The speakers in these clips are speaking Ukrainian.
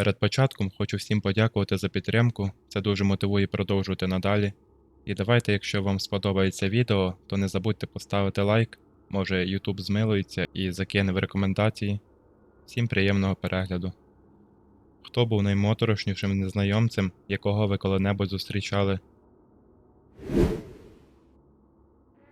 Перед початком хочу всім подякувати за підтримку, це дуже мотивує продовжувати надалі. І давайте, якщо вам сподобається відео, то не забудьте поставити лайк, може YouTube змилується і закине в рекомендації. Всім приємного перегляду. Хто був наймоторошнішим незнайомцем, якого ви коли-небудь зустрічали?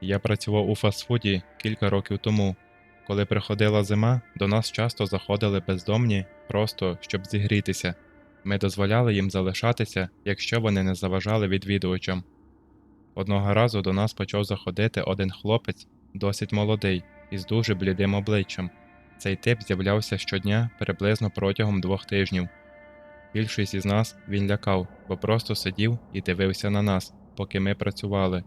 Я працював у фастфуді кілька років тому. Коли приходила зима, до нас часто заходили бездомні, просто щоб зігрітися. Ми дозволяли їм залишатися, якщо вони не заважали відвідувачам. Одного разу до нас почав заходити один хлопець, досить молодий, із дуже блідим обличчям. Цей тип з'являвся щодня приблизно протягом двох тижнів. Більшість із нас він лякав, бо просто сидів і дивився на нас, поки ми працювали.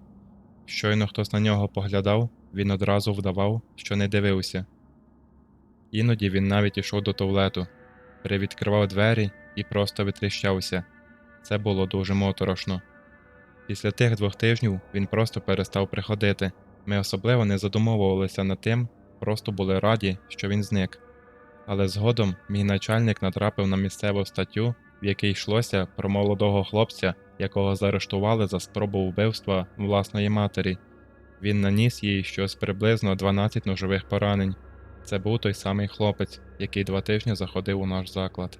Щойно хтось на нього поглядав, він одразу вдавав, що не дивився. Іноді він навіть ішов до туалету, привідкривав двері і просто витріщався. Це було дуже моторошно. Після тих двох тижнів він просто перестав приходити. Ми особливо не задумовувалися над тим, просто були раді, що він зник. Але згодом мій начальник натрапив на місцеву статтю, в якій йшлося про молодого хлопця, якого заарештували за спробу вбивства власної матері. Він наніс їй щось приблизно 12 ножових поранень. Це був той самий хлопець, який два тижні заходив у наш заклад.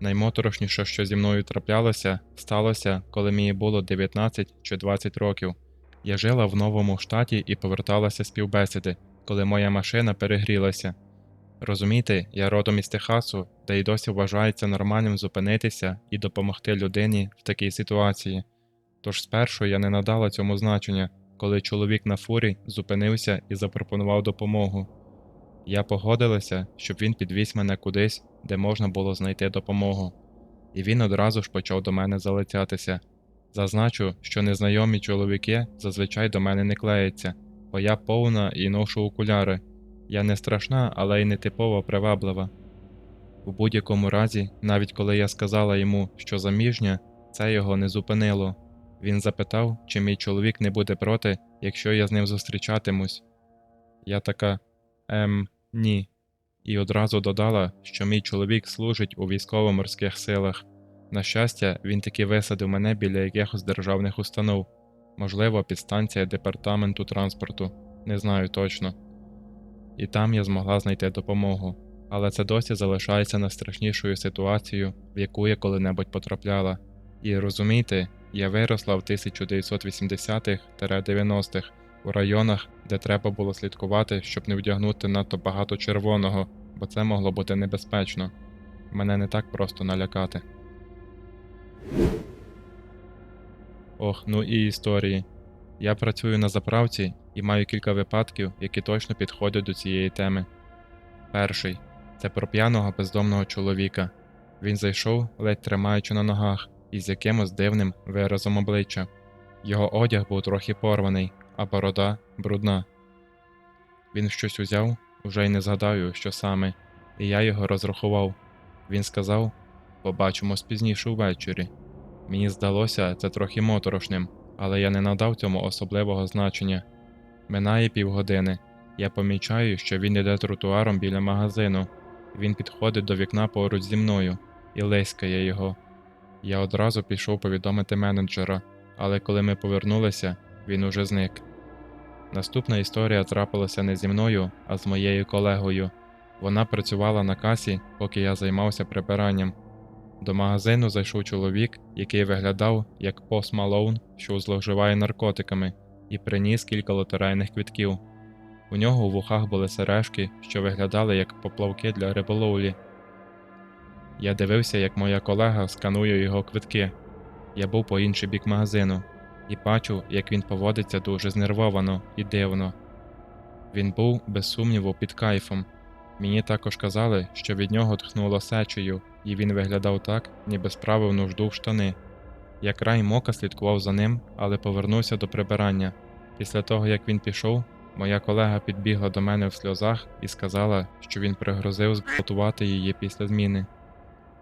Наймоторошніше, що зі мною траплялося, сталося, коли мені було 19 чи 20 років. Я жила в новому штаті і поверталася з півбесіди, коли моя машина перегрілася. Розумієте, я родом із Техасу, де й досі вважається нормальним зупинитися і допомогти людині в такій ситуації. Тож спершу я не надала цьому значення, коли чоловік на фурі зупинився і запропонував допомогу. Я погодилася, щоб він підвіз мене кудись, де можна було знайти допомогу. І він одразу ж почав до мене залицятися. Зазначу, що незнайомі чоловіки зазвичай до мене не клеяться, бо я повна і ношу окуляри. Я не страшна, але й не типово приваблива. У будь-якому разі, навіть коли я сказала йому, що заміжня, це його не зупинило. Він запитав, чи мій чоловік не буде проти, якщо я з ним зустрічатимусь. Я така ем, ні. І одразу додала, що мій чоловік служить у військово-морських силах. На щастя, він таки висадив мене біля якихось державних установ, можливо, підстанція департаменту транспорту, не знаю точно. І там я змогла знайти допомогу, але це досі залишається найстрашнішою ситуацією, в яку я коли-небудь потрапляла. І розумієте, я виросла в 1980-х-90-х у районах, де треба було слідкувати, щоб не вдягнути надто багато червоного, бо це могло бути небезпечно. Мене не так просто налякати. Ох, ну і історії. Я працюю на заправці і маю кілька випадків, які точно підходять до цієї теми. Перший це про п'яного бездомного чоловіка. Він зайшов, ледь тримаючи на ногах, із якимось дивним виразом обличчя. Його одяг був трохи порваний, а борода брудна. Він щось узяв, уже й не згадаю, що саме, і я його розрахував. Він сказав: Побачимось пізніше ввечері. Мені здалося це трохи моторошним, але я не надав цьому особливого значення. Минає півгодини. Я помічаю, що він іде тротуаром біля магазину. Він підходить до вікна поруч зі мною і лискає його. Я одразу пішов повідомити менеджера, але коли ми повернулися, він уже зник. Наступна історія трапилася не зі мною, а з моєю колегою. Вона працювала на касі, поки я займався прибиранням. До магазину зайшов чоловік, який виглядав як Пост Малоун, що зловживає наркотиками, і приніс кілька лотерейних квитків. У нього у вухах були сережки, що виглядали як поплавки для риболовлі. Я дивився, як моя колега сканує його квитки. Я був по інший бік магазину і бачив, як він поводиться дуже знервовано і дивно. Він був, без сумніву, під кайфом. Мені також казали, що від нього тхнуло сечею, і він виглядав так, ніби справив нужду в штани. Я край мока слідкував за ним, але повернувся до прибирання. Після того, як він пішов, моя колега підбігла до мене в сльозах і сказала, що він пригрозив зґвалтувати її після зміни.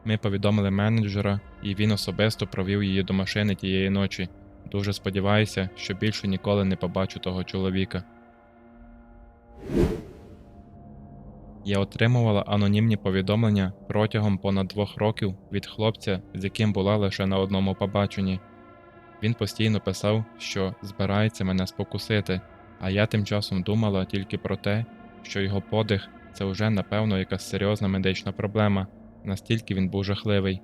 Ми повідомили менеджера, і він особисто провів її до машини тієї ночі. Дуже сподіваюся, що більше ніколи не побачу того чоловіка. Я отримувала анонімні повідомлення протягом понад двох років від хлопця, з яким була лише на одному побаченні. Він постійно писав, що збирається мене спокусити, а я тим часом думала тільки про те, що його подих це вже напевно якась серйозна медична проблема, настільки він був жахливий.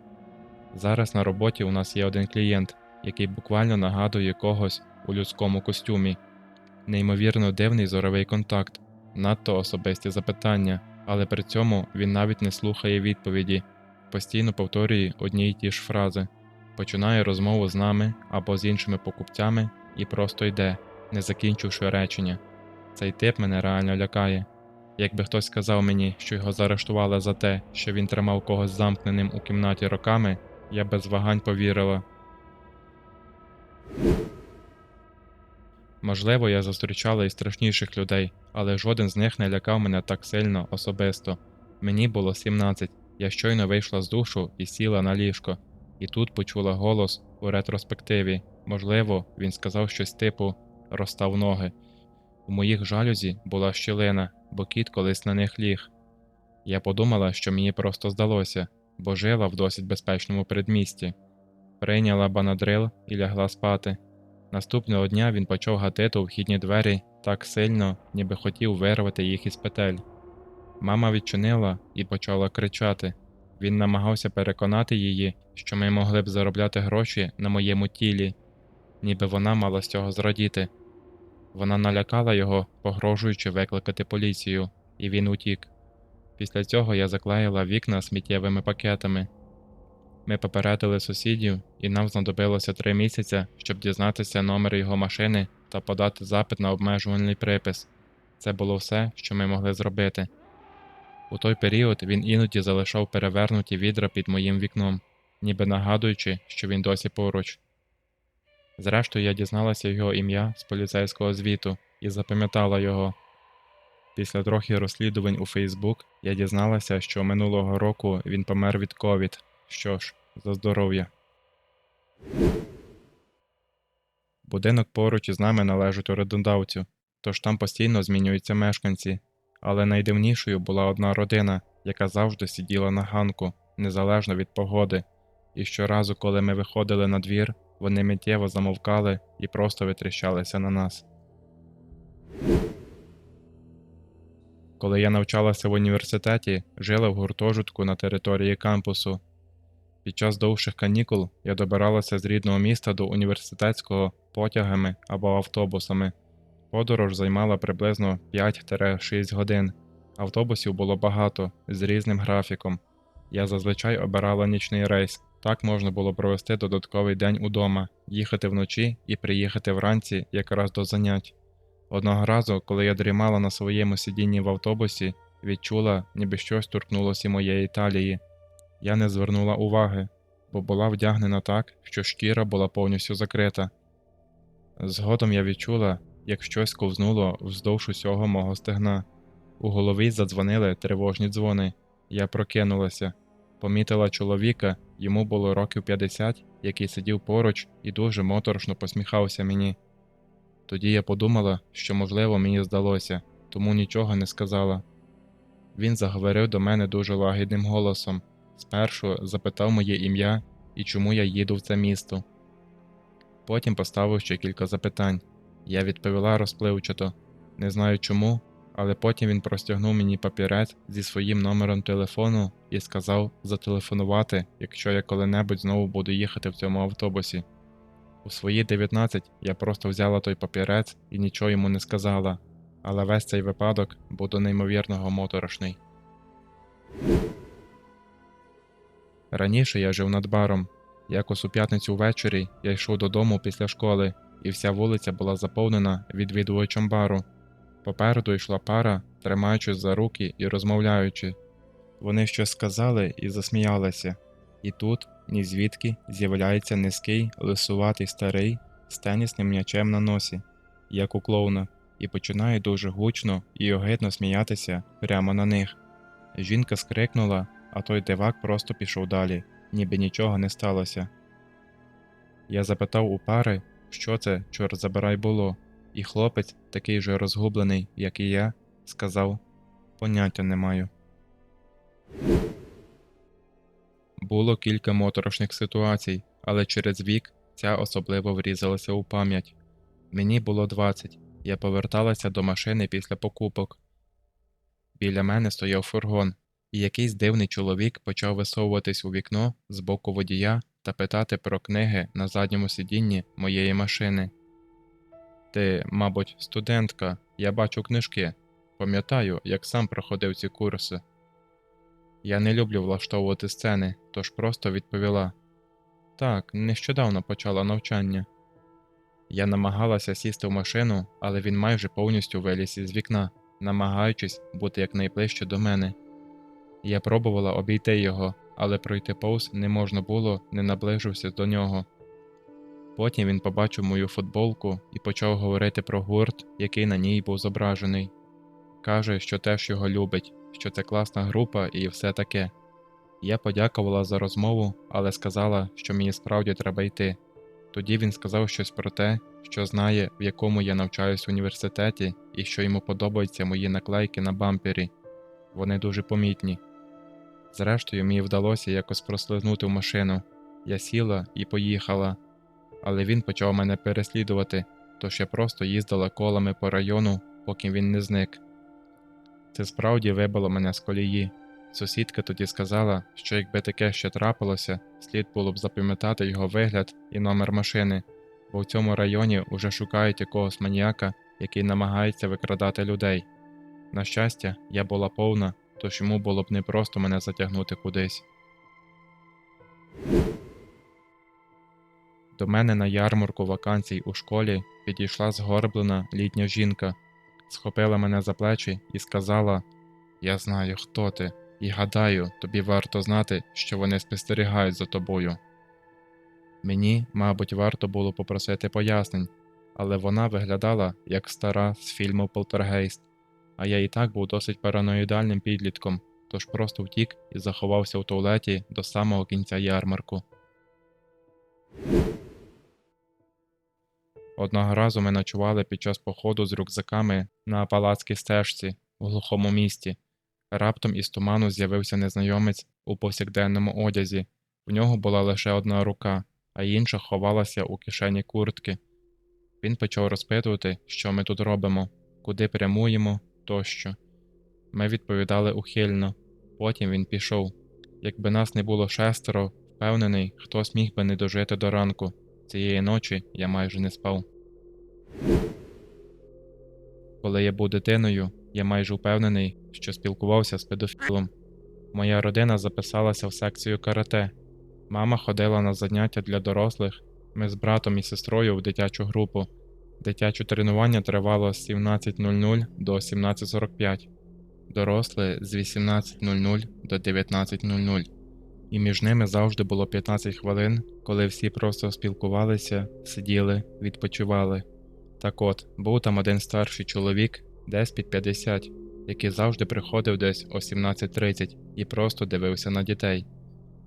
Зараз на роботі у нас є один клієнт, який буквально нагадує когось у людському костюмі. Неймовірно дивний зоровий контакт, надто особисті запитання, але при цьому він навіть не слухає відповіді, постійно повторює одні й ті ж фрази, починає розмову з нами або з іншими покупцями і просто йде, не закінчивши речення. Цей тип мене реально лякає. Якби хтось сказав мені, що його заарештували за те, що він тримав когось замкненим у кімнаті роками, я без вагань повірила. Можливо, я зустрічала і страшніших людей, але жоден з них не лякав мене так сильно особисто. Мені було 17, я щойно вийшла з душу і сіла на ліжко, і тут почула голос у ретроспективі. Можливо, він сказав щось типу розстав ноги. У моїх жалюзі була щілина, бо кіт колись на них ліг. Я подумала, що мені просто здалося, бо жила в досить безпечному передмісті. Прийняла банадрил і лягла спати. Наступного дня він почав гатити у вхідні двері так сильно, ніби хотів вирвати їх із петель. Мама відчинила і почала кричати. Він намагався переконати її, що ми могли б заробляти гроші на моєму тілі, ніби вона мала з цього зрадіти. Вона налякала його, погрожуючи викликати поліцію, і він утік. Після цього я заклеїла вікна сміттєвими пакетами. Ми попередили сусідів, і нам знадобилося три місяці, щоб дізнатися номер його машини та подати запит на обмежувальний припис. Це було все, що ми могли зробити. У той період він іноді залишав перевернуті відра під моїм вікном, ніби нагадуючи, що він досі поруч. Зрештою, я дізналася його ім'я з поліцейського звіту і запам'ятала його. Після трохи розслідувань у Фейсбук я дізналася, що минулого року він помер від ковід. Що ж, за здоров'я. Будинок поруч із нами належить орендодавцю, тож там постійно змінюються мешканці. Але найдивнішою була одна родина, яка завжди сиділа на ганку, незалежно від погоди, і щоразу, коли ми виходили на двір, вони миттєво замовкали і просто витріщалися на нас. Коли я навчалася в університеті, жила в гуртожитку на території кампусу. Під час довших канікул я добиралася з рідного міста до університетського потягами або автобусами. Подорож займала приблизно 5-6 годин. Автобусів було багато з різним графіком. Я зазвичай обирала нічний рейс. Так можна було провести додатковий день удома, їхати вночі і приїхати вранці якраз до занять. Одного разу, коли я дрімала на своєму сидінні в автобусі, відчула, ніби щось торкнулося моєї талії. Я не звернула уваги, бо була вдягнена так, що шкіра була повністю закрита. Згодом я відчула, як щось ковзнуло вздовж усього мого стегна. У голові задзвонили тривожні дзвони. Я прокинулася, помітила чоловіка, йому було років 50, який сидів поруч і дуже моторошно посміхався мені. Тоді я подумала, що, можливо, мені здалося, тому нічого не сказала. Він заговорив до мене дуже лагідним голосом. Спершу запитав моє ім'я і чому я їду в це місто. Потім поставив ще кілька запитань. Я відповіла розпливчато, не знаю чому, але потім він простягнув мені папірець зі своїм номером телефону і сказав зателефонувати, якщо я коли-небудь знову буду їхати в цьому автобусі. У свої 19 я просто взяла той папірець і нічого йому не сказала, але весь цей випадок був до неймовірного моторошний. Раніше я жив над баром. Якось у п'ятницю ввечері я йшов додому після школи, і вся вулиця була заповнена відвідувачем бару. Попереду йшла пара, тримаючись за руки і розмовляючи. Вони щось сказали і засміялися. І тут, ні звідки, з'являється низький, лисуватий старий з тенісним м'ячем на носі, як у клоуна, і починає дуже гучно і огидно сміятися прямо на них. Жінка скрикнула, а той дивак просто пішов далі, ніби нічого не сталося. Я запитав у пари, що це, чорт забирай було, і хлопець, такий же розгублений, як і я, сказав: Поняття не маю. Було кілька моторошних ситуацій, але через вік ця особливо врізалася у пам'ять. Мені було 20, я поверталася до машини після покупок. Біля мене стояв фургон, і якийсь дивний чоловік почав висовуватись у вікно з боку водія та питати про книги на задньому сидінні моєї машини. Ти, мабуть, студентка, я бачу книжки. Пам'ятаю, як сам проходив ці курси. Я не люблю влаштовувати сцени, тож просто відповіла: Так, нещодавно почала навчання. Я намагалася сісти в машину, але він майже повністю виліз із вікна, намагаючись бути якнайближче до мене. Я пробувала обійти його, але пройти повз не можна було, не наближився до нього. Потім він побачив мою футболку і почав говорити про гурт, який на ній був зображений. Каже, що теж його любить, що це класна група і все таке. Я подякувала за розмову, але сказала, що мені справді треба йти. Тоді він сказав щось про те, що знає, в якому я навчаюсь в університеті, і що йому подобаються мої наклейки на бампері. Вони дуже помітні. Зрештою, мені вдалося якось прослизнути в машину. Я сіла і поїхала, але він почав мене переслідувати, тож я просто їздила колами по району, поки він не зник. Це справді вибило мене з колії. Сусідка тоді сказала, що якби таке ще трапилося, слід було б запам'ятати його вигляд і номер машини, бо в цьому районі уже шукають якогось маніяка, який намагається викрадати людей. На щастя, я була повна, тож йому було б непросто мене затягнути кудись. До мене на ярмарку вакансій у школі підійшла згорблена літня жінка, схопила мене за плечі і сказала: Я знаю, хто ти, і гадаю, тобі варто знати, що вони спостерігають за тобою. Мені, мабуть, варто було попросити пояснень, але вона виглядала як стара з фільму Полтергейст, а я і так був досить параноїдальним підлітком, тож просто втік і заховався у туалеті до самого кінця ярмарку. Одного разу ми ночували під час походу з рюкзаками на палацькій стежці в глухому місті. Раптом із туману з'явився незнайомець у повсякденному одязі. В нього була лише одна рука, а інша ховалася у кишені куртки. Він почав розпитувати, що ми тут робимо, куди прямуємо тощо. Ми відповідали ухильно. Потім він пішов. Якби нас не було шестеро, впевнений, хтось міг би не дожити до ранку. Цієї ночі я майже не спав. Коли я був дитиною, я майже впевнений, що спілкувався з педофілом. Моя родина записалася в секцію карате. Мама ходила на заняття для дорослих. Ми з братом і сестрою в дитячу групу. Дитяче тренування тривало з 17.00 до 17.45, доросле з 18.00 до 19.00 і між ними завжди було 15 хвилин, коли всі просто спілкувалися, сиділи, відпочивали. Так от, був там один старший чоловік, десь під 50, який завжди приходив десь о 17.30 і просто дивився на дітей.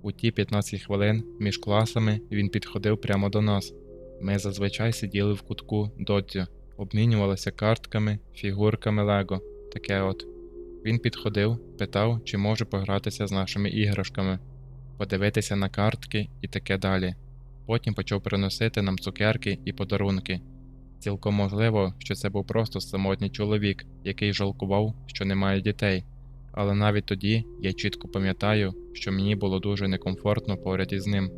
У ті 15 хвилин між класами він підходив прямо до нас. Ми зазвичай сиділи в кутку додзю, обмінювалися картками, фігурками Лего. Таке от. Він підходив, питав, чи може погратися з нашими іграшками подивитися на картки і таке далі. Потім почав приносити нам цукерки і подарунки. Цілком можливо, що це був просто самотній чоловік, який жалкував, що не має дітей, але навіть тоді я чітко пам'ятаю, що мені було дуже некомфортно поряд із ним.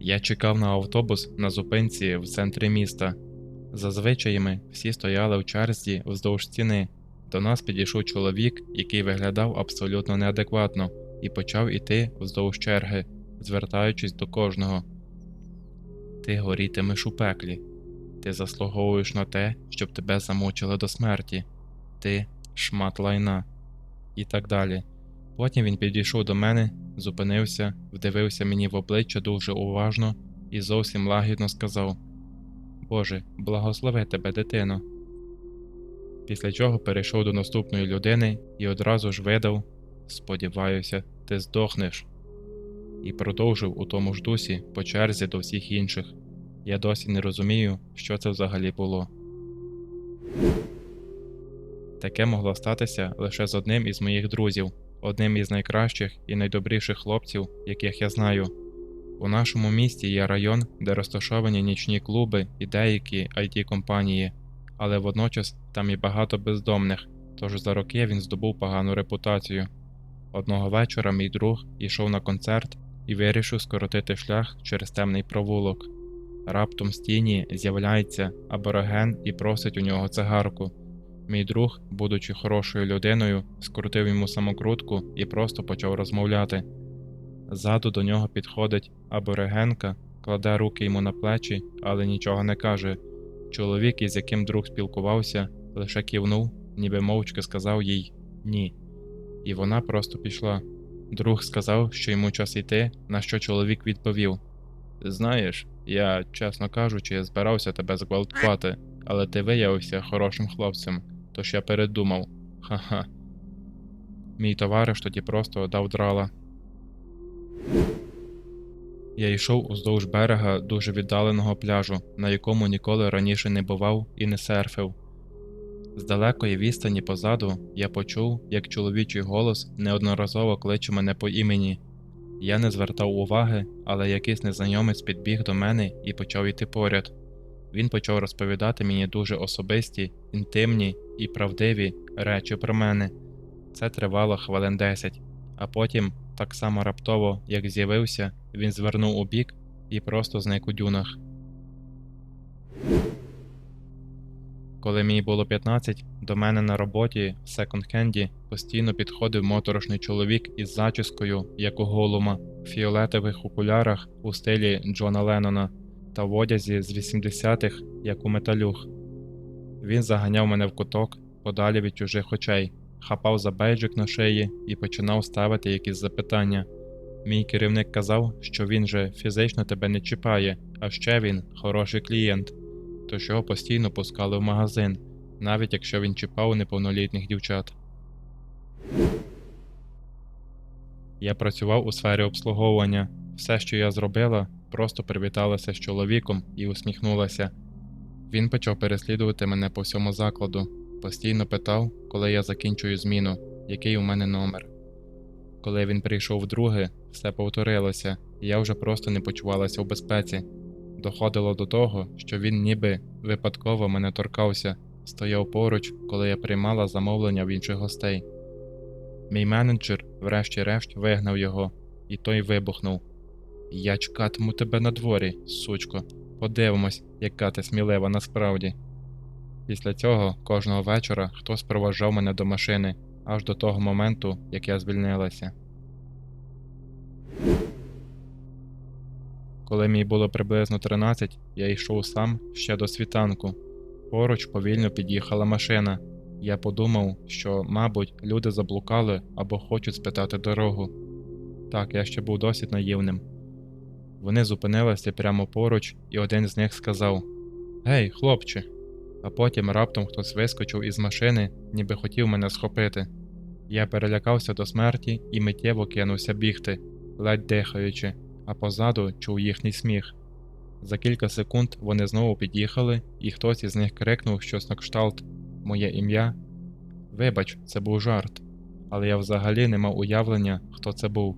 Я чекав на автобус на зупинці в центрі міста. За звичаями всі стояли в черзі вздовж стіни, до нас підійшов чоловік, який виглядав абсолютно неадекватно, і почав іти вздовж черги, звертаючись до кожного. Ти горітимеш у пеклі, ти заслуговуєш на те, щоб тебе замучили до смерті, ти шмат лайна, і так далі. Потім він підійшов до мене, зупинився, вдивився мені в обличчя дуже уважно і зовсім лагідно сказав: Боже, благослови тебе, дитино після чого перейшов до наступної людини і одразу ж видав Сподіваюся, ти здохнеш. І продовжив у тому ж дусі по черзі до всіх інших. Я досі не розумію, що це взагалі було. Таке могло статися лише з одним із моїх друзів, одним із найкращих і найдобріших хлопців, яких я знаю. У нашому місті є район, де розташовані нічні клуби і деякі it компанії, але водночас там і багато бездомних, тож за роки він здобув погану репутацію. Одного вечора мій друг ішов на концерт і вирішив скоротити шлях через темний провулок. Раптом з тіні з'являється абориген і просить у нього цигарку. Мій друг, будучи хорошою людиною, скрутив йому самокрутку і просто почав розмовляти. Ззаду до нього підходить аборигенка, кладе руки йому на плечі, але нічого не каже. Чоловік, із яким друг спілкувався, лише кивнув, ніби мовчки сказав їй ні. І вона просто пішла. Друг сказав, що йому час йти, на що чоловік відповів: Знаєш, я, чесно кажучи, збирався тебе зґвалтувати, але ти виявився хорошим хлопцем, тож я передумав. Ха-ха. Мій товариш тоді просто дав драла. Я йшов уздовж берега дуже віддаленого пляжу, на якому ніколи раніше не бував і не серфив. З далекої відстані позаду я почув, як чоловічий голос неодноразово кличе мене по імені. Я не звертав уваги, але якийсь незнайомець підбіг до мене і почав йти поряд. Він почав розповідати мені дуже особисті, інтимні і правдиві речі про мене. Це тривало хвилин 10, а потім, так само раптово, як з'явився, він звернув у бік і просто зник у дюнах. Коли мені було 15, до мене на роботі в секонд-хенді постійно підходив моторошний чоловік із зачіскою, як у голума, в фіолетових окулярах у стилі Джона Леннона та в одязі з 80-х, як у металюх. Він заганяв мене в куток подалі від чужих очей, хапав за бейджик на шиї і починав ставити якісь запитання. Мій керівник казав, що він же фізично тебе не чіпає, а ще він хороший клієнт тож його постійно пускали в магазин, навіть якщо він чіпав неповнолітніх дівчат. Я працював у сфері обслуговування. Все, що я зробила, просто привіталася з чоловіком і усміхнулася. Він почав переслідувати мене по всьому закладу, постійно питав, коли я закінчую зміну, який у мене номер. Коли він прийшов вдруге, все повторилося, і я вже просто не почувалася в безпеці. Доходило до того, що він ніби випадково мене торкався, стояв поруч, коли я приймала замовлення в інших гостей. Мій менеджер, врешті-решт, вигнав його, і той вибухнув. Я чекатиму тебе на дворі, сучко. Подивимось, яка ти смілива насправді. Після цього кожного вечора хтось проважав мене до машини аж до того моменту, як я звільнилася. Коли мені було приблизно 13, я йшов сам ще до світанку. Поруч повільно під'їхала машина. Я подумав, що, мабуть, люди заблукали або хочуть спитати дорогу. Так, я ще був досить наївним. Вони зупинилися прямо поруч, і один з них сказав: Гей, хлопче! А потім раптом хтось вискочив із машини, ніби хотів мене схопити. Я перелякався до смерті і миттєво кинувся бігти, ледь дихаючи а позаду чув їхній сміх. За кілька секунд вони знову під'їхали, і хтось із них крикнув щось на кшталт Моє ім'я. Вибач, це був жарт, але я взагалі не мав уявлення, хто це був.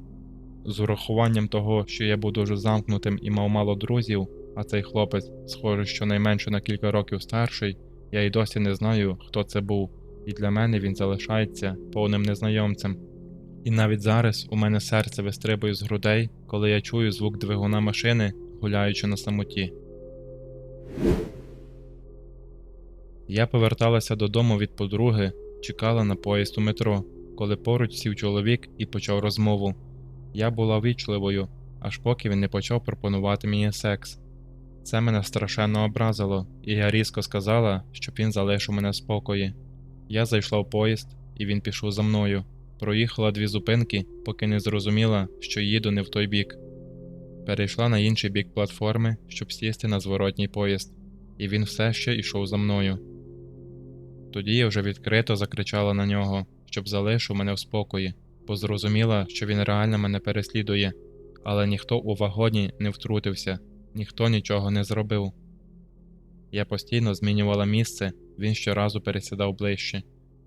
З урахуванням того, що я був дуже замкнутим і мав мало друзів, а цей хлопець, схоже, щонайменше на кілька років старший, я й досі не знаю, хто це був, і для мене він залишається повним незнайомцем. І навіть зараз у мене серце вистрибує з грудей, коли я чую звук двигуна машини, гуляючи на самоті. Я поверталася додому від подруги, чекала на поїзд у метро, коли поруч сів чоловік і почав розмову. Я була вічливою, аж поки він не почав пропонувати мені секс. Це мене страшенно образило, і я різко сказала, щоб він залишив мене в спокої. Я зайшла в поїзд, і він пішов за мною. Проїхала дві зупинки, поки не зрозуміла, що їду не в той бік. Перейшла на інший бік платформи, щоб сісти на зворотній поїзд, і він все ще йшов за мною. Тоді я вже відкрито закричала на нього, щоб залишив мене в спокої, бо зрозуміла, що він реально мене переслідує, але ніхто у вагоні не втрутився, ніхто нічого не зробив. Я постійно змінювала місце, він щоразу пересідав ближче.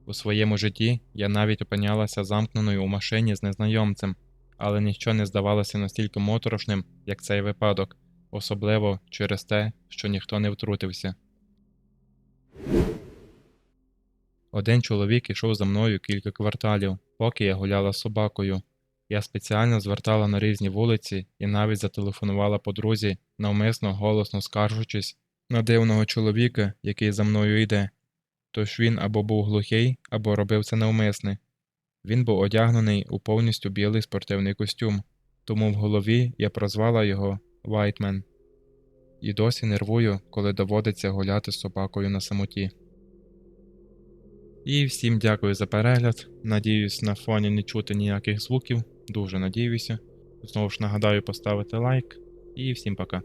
У своєму житті я навіть опинялася замкненою у машині з незнайомцем, але ніщо не здавалося настільки моторошним, як цей випадок, особливо через те, що ніхто не втрутився. Один чоловік ішов за мною кілька кварталів, поки я гуляла з собакою. Я спеціально звертала на різні вулиці і навіть зателефонувала подрузі, навмисно голосно скаржучись на дивного чоловіка, який за мною йде. Тож він або був глухий, або робив це навмисне. Він був одягнений у повністю білий спортивний костюм, тому в голові я прозвала його Вайтмен. І досі нервую, коли доводиться гуляти з собакою на самоті. І всім дякую за перегляд. Надіюсь, на фоні не чути ніяких звуків. Дуже надіюся. Знову ж нагадаю поставити лайк. І всім пока.